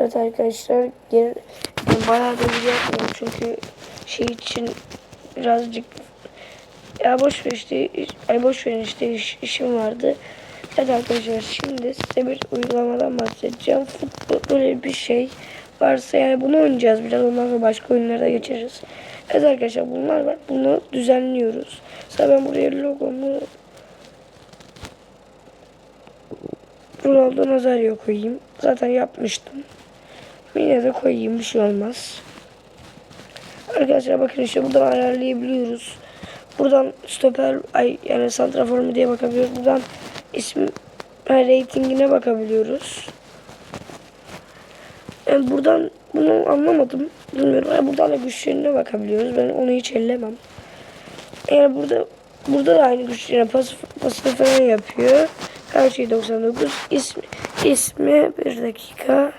Evet arkadaşlar geri yani bayağı da video yapmıyorum çünkü şey için birazcık ya boş ver işte ay boş verin işte iş- işim vardı. Evet arkadaşlar şimdi size bir uygulamadan bahsedeceğim. Futbol böyle bir şey varsa yani bunu oynayacağız biraz ondan sonra başka oyunlara geçeriz. Evet arkadaşlar bunlar var. Bunu düzenliyoruz. Mesela ben buraya logomu Ronaldo Nazario koyayım. Zaten yapmıştım. Yine de koyayım bir şey olmaz. Arkadaşlar bakın işte buradan ayarlayabiliyoruz. Buradan stoper ay yani santrafor mu diye bakabiliyoruz. Buradan isim ratingine bakabiliyoruz. Yani buradan bunu anlamadım. Bilmiyorum. Yani buradan da güçlerine bakabiliyoruz. Ben onu hiç ellemem. Yani burada burada da aynı güçlerine pas, pasını falan yapıyor. Her şey 99. İsmi, ismi bir dakika.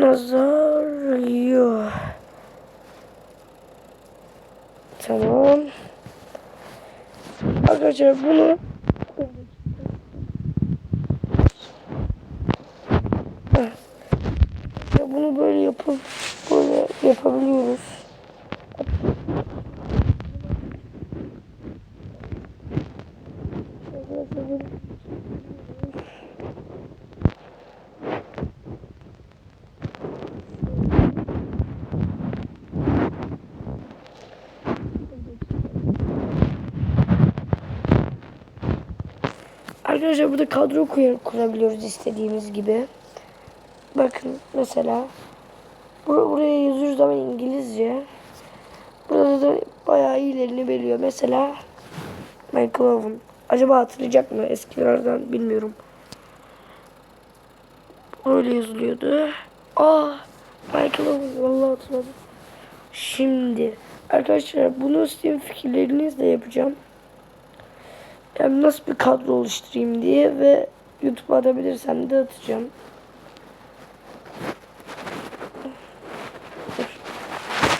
Nazario. Tamam. Arkadaşlar bunu bunu böyle yapıp böyle yapabiliyoruz. Arkadaşlar burada kadro kur- kurabiliyoruz istediğimiz gibi. Bakın mesela bur- buraya yazıyoruz ama İngilizce. Burada da bayağı iyilerini veriyor. Mesela Michael Owen. Acaba hatırlayacak mı eskilerden bilmiyorum. Öyle yazılıyordu. Aa Michael Owen vallahi hatırladım. Şimdi arkadaşlar bunu sizin fikirlerinizle yapacağım. Yani nasıl bir kadro oluşturayım diye ve YouTube'a atabilirsem de atacağım.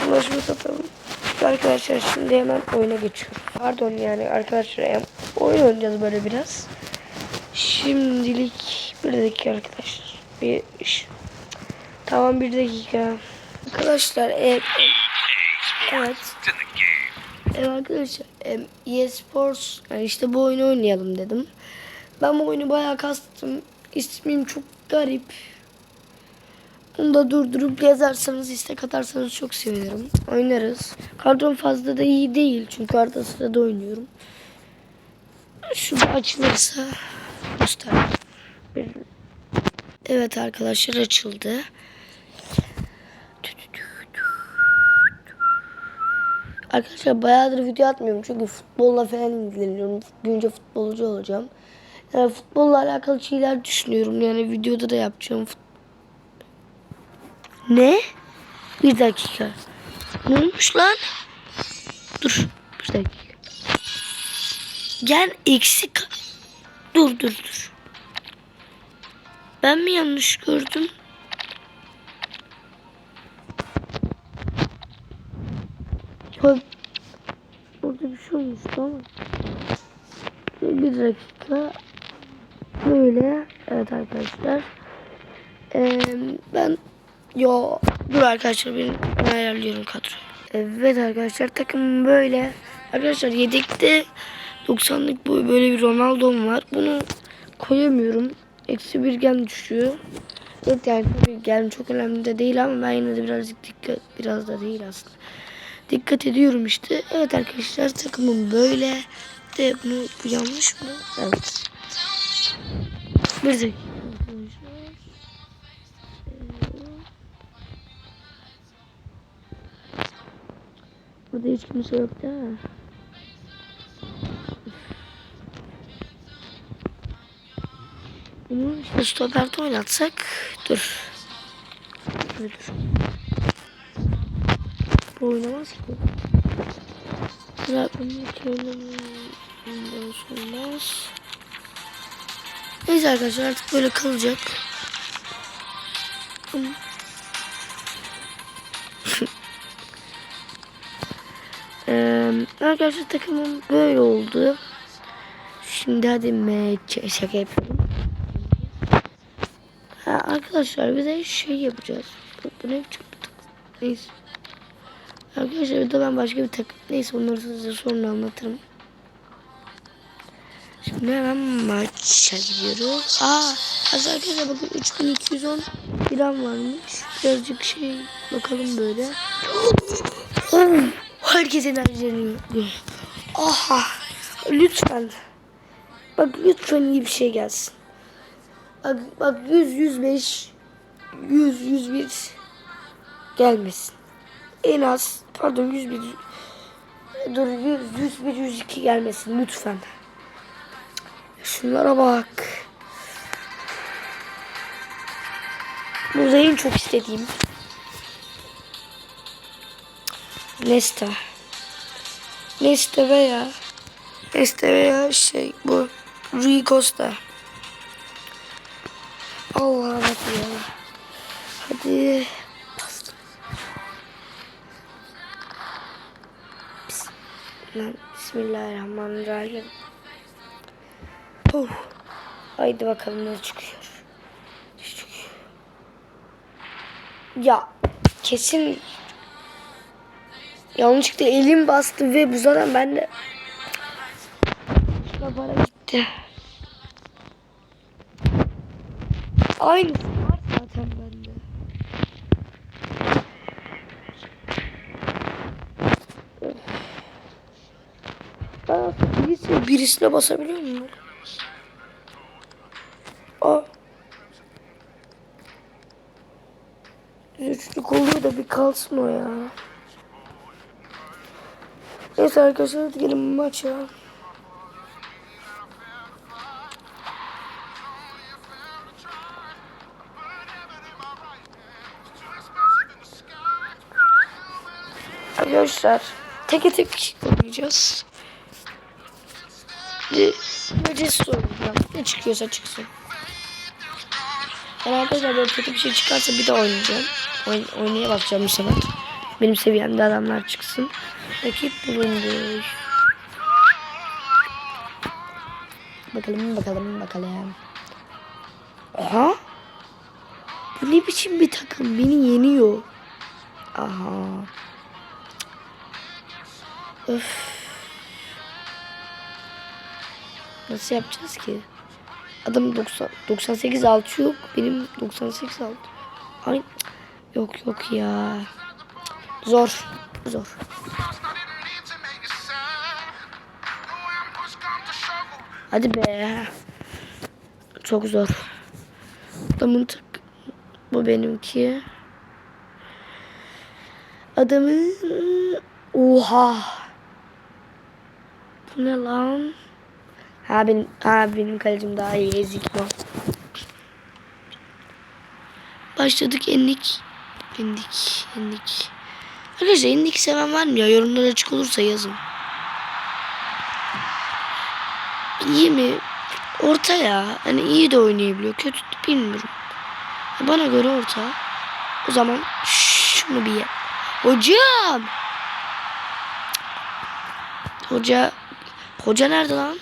Ulaşımı satalım. Arkadaşlar şimdi hemen oyuna geçiyorum. Pardon yani arkadaşlar hem oyun oynayacağız böyle biraz. Şimdilik bir dakika arkadaşlar. Bir iş. Tamam bir dakika. Arkadaşlar evet. Evet. Evet arkadaşlar eSports yani işte bu oyunu oynayalım dedim. Ben bu oyunu bayağı kastım. İsmim çok garip. Bunu da durdurup yazarsanız istek atarsanız çok sevinirim. Oynarız. Kadrom fazla da iyi değil çünkü arada sırada oynuyorum. Şu açılırsa göster. Evet arkadaşlar açıldı. Arkadaşlar bayağıdır video atmıyorum çünkü futbolla falan ilgileniyorum. Büyünce futbolcu olacağım. Yani futbolla alakalı şeyler düşünüyorum. Yani videoda da yapacağım. Ne? Bir dakika. Ne olmuş lan? Dur. Bir dakika. Gen eksik. Dur dur dur. Ben mi yanlış gördüm? Hop. Orada bir şey olmuştu ama. Bir dakika. Böyle. Evet arkadaşlar. Ee, ben yo dur arkadaşlar ben ayarlıyorum kadroyu. Evet arkadaşlar takım böyle. Arkadaşlar yedekte 90'lık bu böyle bir Ronaldo'm var. Bunu koyamıyorum. Eksi bir gen düşüyor. Evet yani tabii gen çok önemli de değil ama ben yine de birazcık dikkat biraz da değil aslında. Dikkat ediyorum işte. Evet arkadaşlar takımım böyle. De bunu bu yanlış mı? Evet. Bir dakika. Burada hiç kimse yok değil mi? Bunu stoperde oynatsak. Dur dur. Bu oynamaz ki. Hiç oynamaz. olmaz. Neyse arkadaşlar artık böyle kalacak. Ee, arkadaşlar takımım böyle oldu. Şimdi hadi meç şaka yapıyorum. Ha, arkadaşlar bir de şey yapacağız. Bu, ne takım? Neyse. Arkadaşlar bir de ben başka bir takım. Neyse onları size sonra anlatırım. Şimdi hemen maça gidiyoruz. Aa, arkadaşlar bakın 3210 liram varmış. Birazcık şey bakalım böyle. Oh, herkes enerjilerini Aha. Lütfen. Bak lütfen iyi bir şey gelsin. Bak, bak 100, 105, 100, 101 gelmesin. En az pardon 101 dur 100, 101, 102 gelmesin lütfen. Şunlara bak. Burada en çok istediğim Nesta. Nesta veya Nesta veya şey bu Rui Costa. Allah ya. Hadi. Bismillahirrahmanirrahim. Oh. Haydi bakalım ne çıkıyor. Çıkıyor. Ya kesin yanlışlıkla elim bastı ve bu zaten bende Şuna para gitti. Aynısı var zaten bende. Ben aslında birisi, birisine basabiliyor muyum? Aa. Üçlük oluyor da bir kalsın o ya. Neyse arkadaşlar hadi gelin maça. Arkadaşlar tek tek oynayacağız. Bir Meclis oynayacağım. Ne çıkıyorsa çıksın. Yani arkadaşlar böyle kötü bir şey çıkarsa bir de oynayacağım. Oyn oynaya bakacağım bu sefer. Benim seviyemde adamlar çıksın. Rakip bulundu. Bakalım bakalım bakalım. Aha. Bu ne biçim bir takım? Beni yeniyor. Aha. Öf. Nasıl yapacağız ki? Adam 90 98 altı yok. Benim 98 altı. Ay yok yok ya. Zor. Zor. Hadi be. Çok zor. Adamın tık. Bu benimki. Adamın Oha. Bu ne lan? Ha benim ha benim kalecim daha iyi ezik bu. Başladık endik. Endik, endik. Arkadaşlar endik seven var mı ya? Yorumlar açık olursa yazın. İyi mi? Orta ya. Hani iyi de oynayabiliyor. Kötü de bilmiyorum. Bana göre orta. O zaman şunu bir ye. Hocam. Hoca Hoca nerede lan?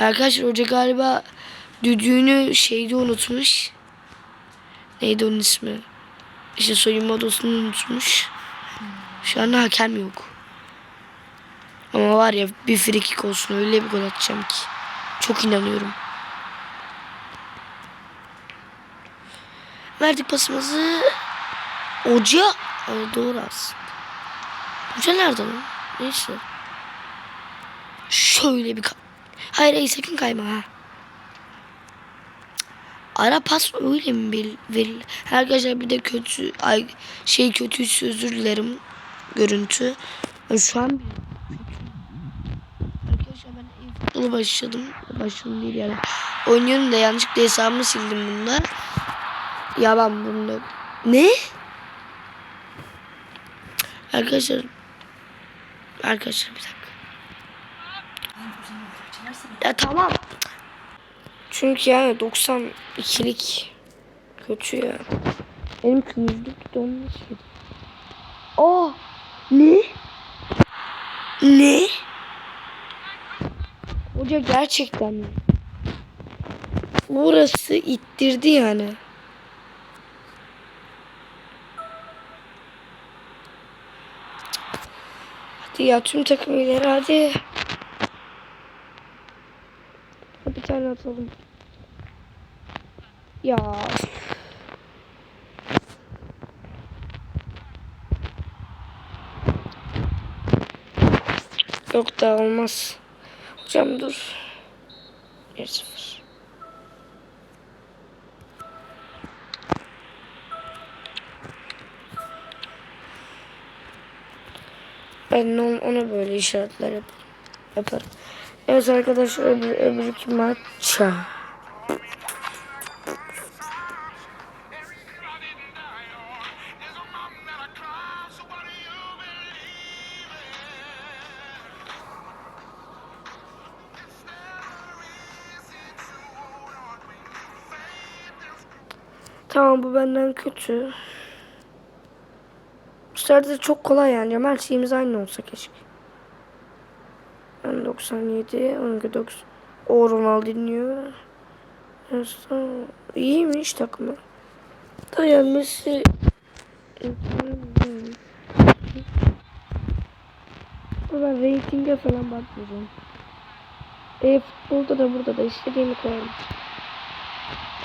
Arkadaşlar hoca galiba düdüğünü şeyde unutmuş. Neydi onun ismi? İşte soyunma odasını unutmuş. Şu an hakem yok. Ama var ya bir frikik olsun öyle bir gol atacağım ki. Çok inanıyorum. Verdik pasımızı. Hoca. Aa, doğru aslında. Hoca nerede lan? Neyse. Şöyle bir... Hayır hayır sakın kayma ha. Ara pas öyle mi bil- verilir? Arkadaşlar bir de kötü ay şey kötüyse özür dilerim görüntü. Şu an Arkadaşlar ben iyi futbola başladım. Başladım değil yani. Oynuyorum da yanlışlıkla hesabımı sildim bunda. Ya ben bunda ne? Arkadaşlar Arkadaşlar bir dakika. Ya tamam. Çünkü yani 92'lik kötü ya. Benim yüzlük donmuş gibi. Oh! Ne? Ne? Hoca gerçekten mi? Burası ittirdi yani. Hadi ya tüm takım ileri hadi. Bir tane atalım. Ya. Yok da olmaz. Hocam dur. 1-0. Ben onu, böyle işaretler yap yaparım. Evet arkadaşlar öbür, öbürkü maça. Tamam bu benden kötü. Bu sefer de çok kolay yani. Her şeyimiz aynı olsa keşke. Ben 97, 12 90. O Ronaldinho. İyiymiş takımı. Dayanması. Ben reytinge falan bakmayacağım. E futbolda da burada da istediğimi koyarım.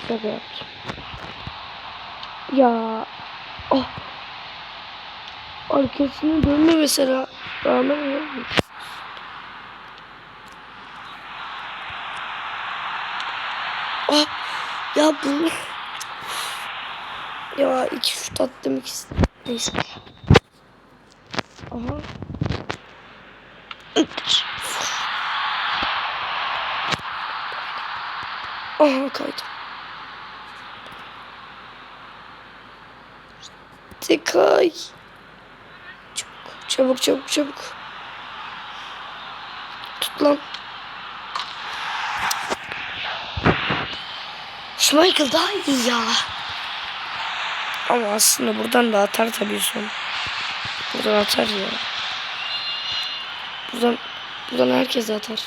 Şaka yaptım. Ya. Oh. Arkasını dönme mesela. Rağmen ya. Oh. Ya. Ya iki şut attım ikisi. Neyse. Aha. Aha kaydım. Tekay. Çabuk, çabuk, çabuk, çabuk. Tut lan. Schmeichel daha iyi ya. Ama aslında buradan da atar tabii son. Buradan atar ya. Buradan, buradan herkes atar.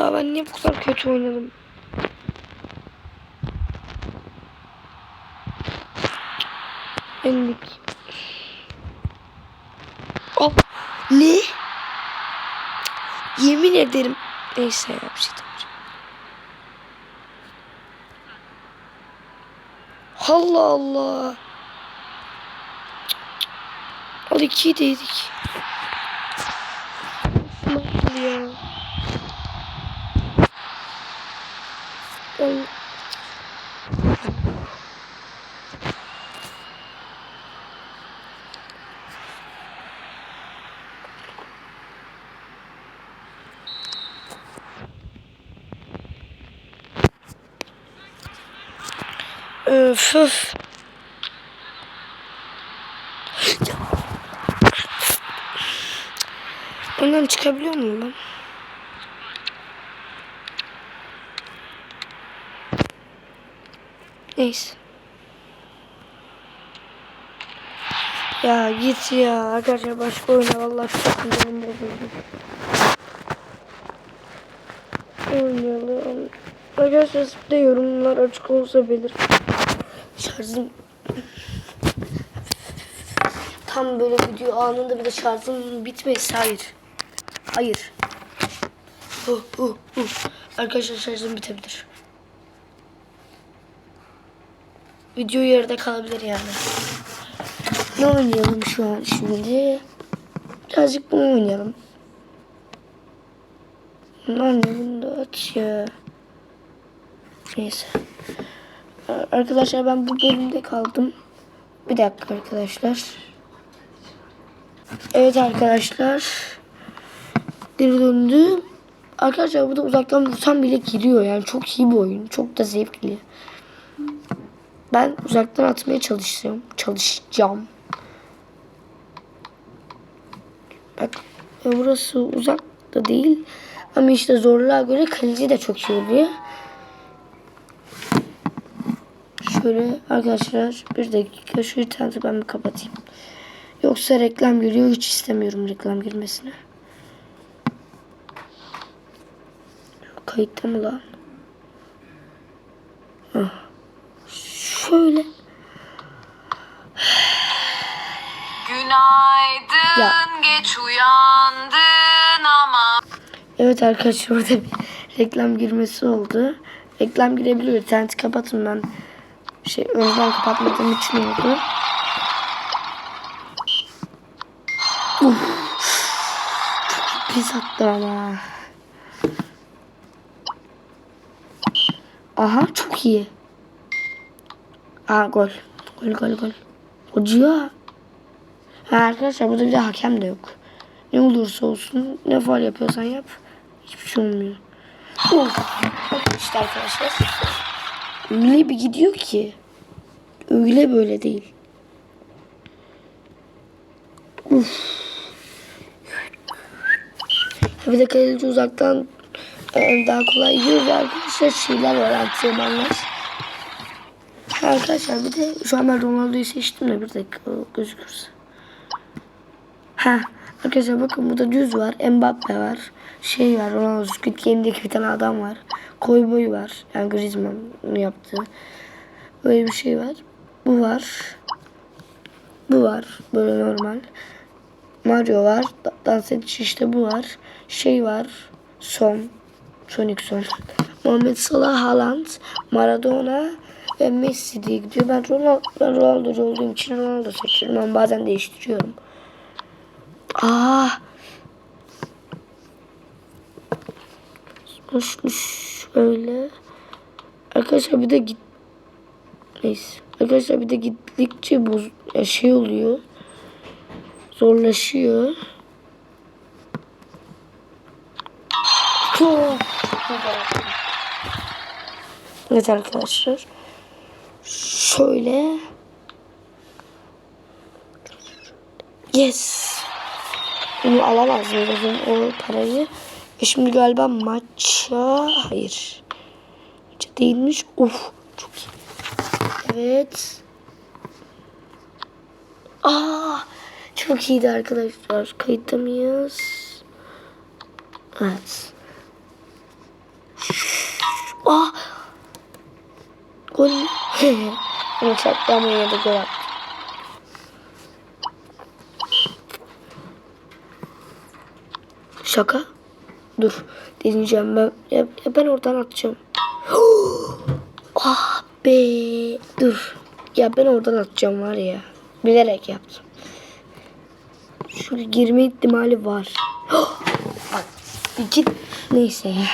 Ya ben niye bu kadar kötü oynadım? Enlik. Oh. Ne? Yemin ederim. Neyse ya bir şey demeyeceğim. Allah Allah. Al ikiyi dedik. Nasıl ya? Ben... Öf. Bundan çıkabiliyor muyum ben? Neyse. Ya git ya arkadaşlar başka oyna vallahi çok sinirlerim bozuldu. Oynayalım. Arkadaşlar siz de yorumlar açık olsa belir. Şarjım tam böyle video anında bir de şarjım bitmesi hayır. Hayır. Uh, uh, uh. Arkadaşlar şarjım bitebilir. Video yarıda kalabilir yani. Ne oynayalım şu an şimdi? Birazcık bunu oynayalım. Lan bunu da aç ya. Neyse. Arkadaşlar ben bu bölümde kaldım. Bir dakika arkadaşlar. Evet arkadaşlar. Geri döndüm. Arkadaşlar burada uzaktan vursam bile giriyor yani çok iyi bir oyun. Çok da zevkli. Ben uzaktan atmaya çalışacağım. Çalışacağım. Bak burası uzak da değil. Ama işte zorluğa göre kaleci de çok iyi oluyor. Şöyle arkadaşlar bir dakika şu interneti ben bir kapatayım. Yoksa reklam giriyor. Hiç istemiyorum reklam girmesini. Kayıtta mı lan? Hah. Şöyle. Günaydın Ya. geç uyandın ama Evet arkadaşlar orada bir reklam girmesi oldu. Reklam girebiliyor. İnterneti kapatın ben. Şey önceden kapatmadığım için oldu. Uf. Pis attı ama. Aha çok iyi. Aa gol. Gol gol gol. Hoca. Ha, arkadaşlar burada bir de hakem de yok. Ne olursa olsun ne faal yapıyorsan yap. Hiçbir şey olmuyor. Of. Bakın işte arkadaşlar. Öyle bir gidiyor ki. Öyle böyle değil. Uf. Bir de kaleci uzaktan daha kolay yiyor ve arkadaşlar şeyler var antrenmanlar. Arkadaşlar bir de şu an ben Ronaldo'yu seçtim de bir dakika gözükürse. Ha arkadaşlar bakın burada düz var. Mbappe var. Şey var. Ronaldo Squid Game'deki bir tane adam var. Koy boy var. Yani Griezmann'ın yaptığı. Böyle bir şey var. Bu var. Bu var. Böyle normal. Mario var. Da- Dans edici işte bu var. Şey var. Son. Sonic Son. Muhammed Salah, Haaland, Maradona ve Messi diye gidiyor. Ben Ronaldo, ben Ronaldo'cu olduğum için Ronaldo seçiyorum ama bazen değiştiriyorum. Aa. Şunu şöyle. Arkadaşlar bir de git. Neyse. Arkadaşlar bir de gittikçe boz ya şey oluyor. Zorlaşıyor. Evet arkadaşlar. Şöyle. Yes. Bunu alamaz mıyız o parayı? E şimdi galiba maça... Hayır. Maça değilmiş. Uf. Çok iyi. Evet. Aa, çok iyiydi arkadaşlar. Kayıtta mıyız? Evet. Aa. Gol? Ama çarptı ama yine de gol attı. Şaka. Dur. Deneyeceğim ben. Ya, ya ben oradan atacağım. ah be. Dur. Ya ben oradan atacağım var ya. Bilerek yaptım. Şuraya girme ihtimali var. İki. Neyse ya.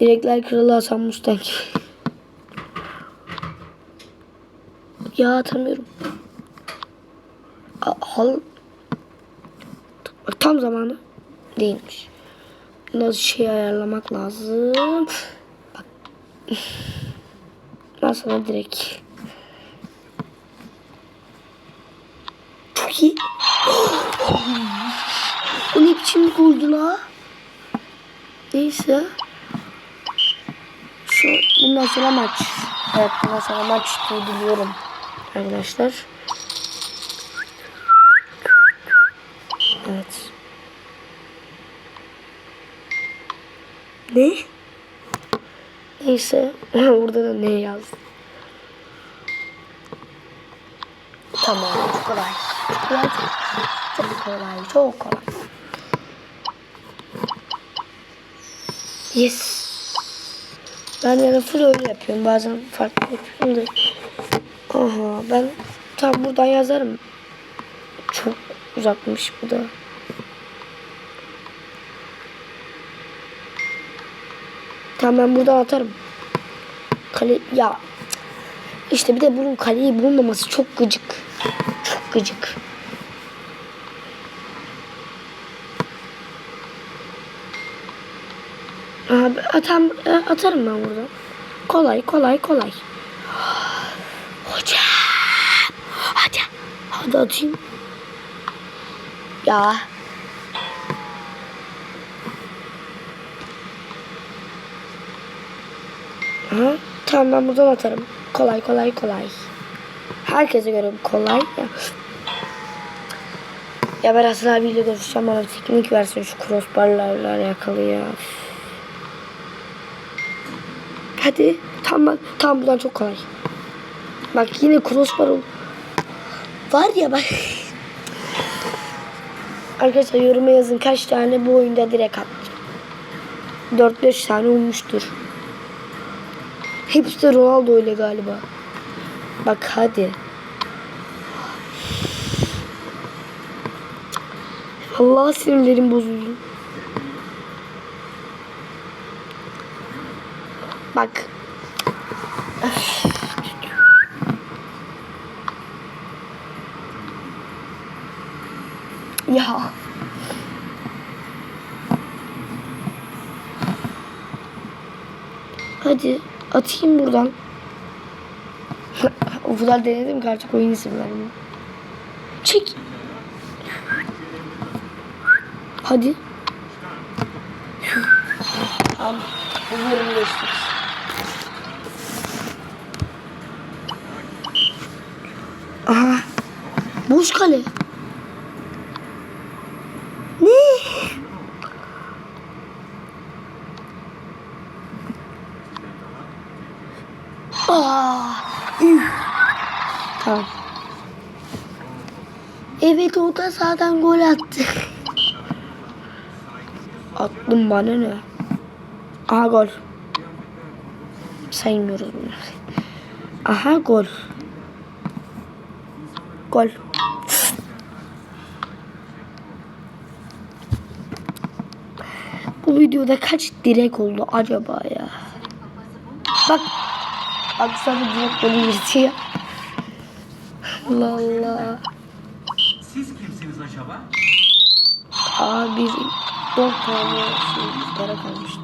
Direkler kralı Hasan Mustang. ya atamıyorum. A- Hal Bak, Tam zamanı değilmiş. Nasıl şey ayarlamak lazım. Bak. Ben sana direkt. Çok iyi. O ne biçim goldü la? Neyse. Şu bundan sonra maç. Evet bundan sonra maç diye. Arkadaşlar. Evet. Ne? Neyse. Burada da ne yazdı? Tamam. Çok kolay. Çok kolay. Çok kolay. Yes. Ben yani full öyle yapıyorum. Bazen farklı yapıyorum da. Aha ben tam buradan yazarım. Çok uzakmış bu da. Tamam ben buradan atarım. Kale ya işte bir de bunun kaleyi bulmaması çok gıcık. Çok gıcık. Abi atam e, atarım ben buradan. Kolay kolay kolay. Hocam. Hadi. Hadi atayım. Ya. Aha, tamam ben buradan atarım. Kolay kolay kolay. Herkese göre kolay. Ya, Ya ben Hasan abiyle görüşeceğim bana teknik versin şu crossbarlarla alakalı ya. Hadi tamam tamam buradan çok kolay. Bak yine crossbar. Var ya bak. Arkadaşlar yoruma yazın kaç tane bu oyunda direkt attım. 4-5 tane olmuştur. Hepsi de Ronaldo öyle galiba. Bak hadi. Allah sinirlerim bozuldu. Bak. ya. Hadi atayım buradan. o kadar denedim ki artık oyun isim vermiyor. Çek. Hadi. Tamam. Bu bölümü geçtik. Aha. Boş kale. Ne? Aa. Üf. Tamam. Evet o da sağdan gol attı. Attım bana ne? Aha gol. Saymıyoruz bunu. Aha gol. Gol. Bu videoda kaç direk oldu acaba ya? Bak. Bak sana direkt golü yırtıyor. Allah Allah. Aa bir dört tane şey para kalmıştı.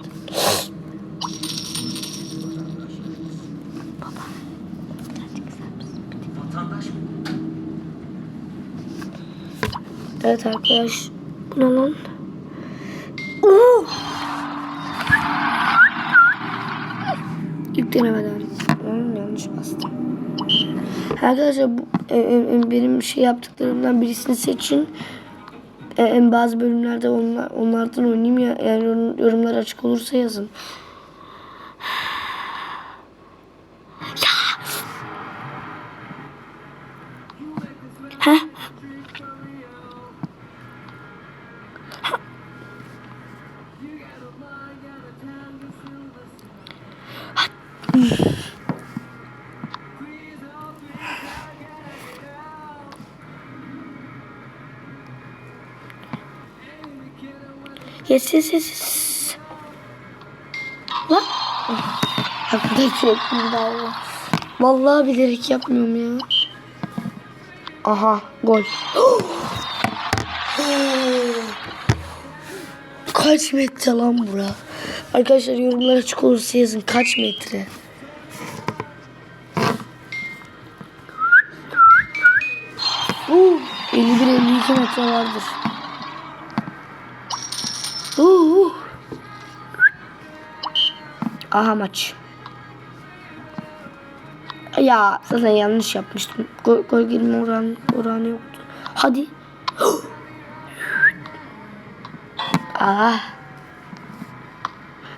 Evet arkadaş. Bu ne lan? Oo! Yüklenemeden. Hmm, yanlış bastım. Arkadaşlar bu, e, e, benim şey yaptıklarımdan birisini seçin. E, bazı bölümlerde onlar, onlardan oynayayım ya. Yorum- yorumlar açık olursa yazın. Ya. Heh. Yes yes yes. yes. Lan. Daha. Vallahi bilerek yapmıyorum ya. Aha gol. Kaç metre lan bura? Arkadaşlar yorumlara açık olursa yazın kaç metre? Uh, 51-52 metre vardır. Uh. Aha maç. Ya zaten yanlış yapmıştım. Gol, gol girme oran, oranı yoktu. Hadi. ah.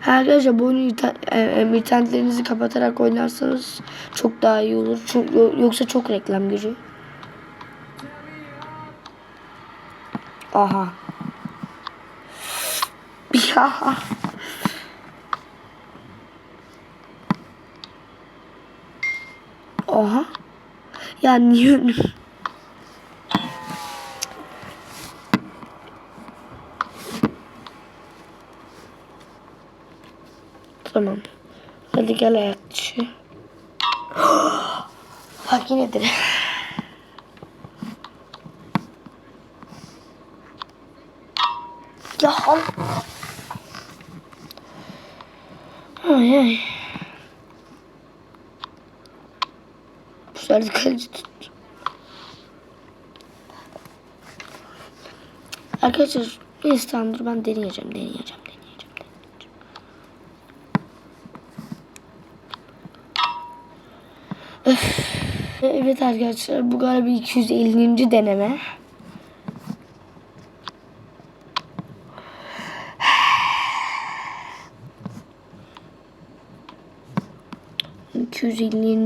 Arkadaşlar bu oyunu e, e, internetlerinizi kapatarak oynarsanız çok daha iyi olur. Çok, yoksa çok reklam giriyor. Aha. Ya. Oha. Ya niye önüm? Tamam. Hadi gel ayak dışı. Bak. Ya al. Ay ay. Bu sefer kaleci tuttu. Arkadaşlar neyse tamam ben deneyeceğim deneyeceğim. Evet arkadaşlar bu galiba 250. deneme.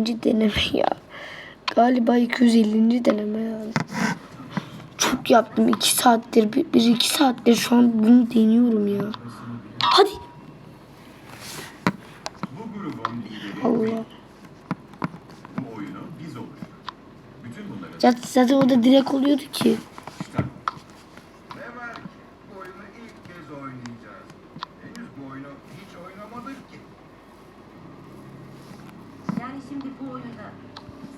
250. deneme ya. Galiba 250. deneme yani. Çok yaptım 2 saattir. Bir, bir iki saattir şu an bunu deniyorum ya. Hadi. Allah. Zaten, zaten orada direkt oluyordu ki. işte. Ne var ki? Bu oyunu ilk kez oynayacağız. Henüz bu oyunu hiç oynamadık ki. Yani şimdi bu oyunda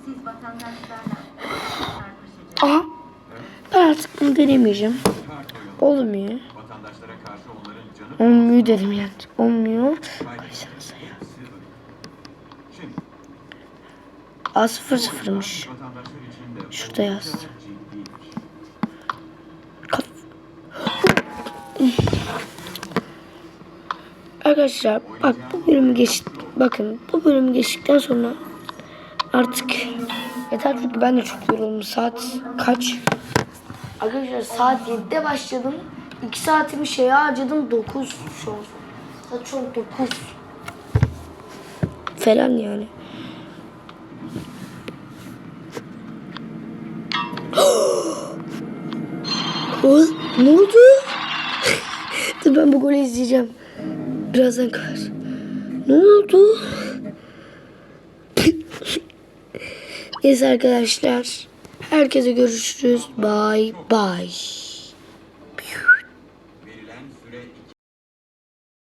siz vatandaşlarla çarpışacaksınız. Aha. Ben artık oyunu Olmuyor. Olmuyor dedim yani. Olmuyor. öyle. Şimdi A sıfır sıfırmış. Şurada yaz. Arkadaşlar bak bu bölümü geç bakın bu bölümü geçtikten sonra artık yeter çünkü ben de çok yoruldum. Saat kaç? Arkadaşlar saat 7'de başladım. 2 saatimi şeye harcadım 9 şu an. Şu an 9. Falan yani. Oğuz, ne oldu? Dur ben bu golü izleyeceğim. Birazdan kadar. Ne oldu? Neyse arkadaşlar. Herkese görüşürüz. Bye bye.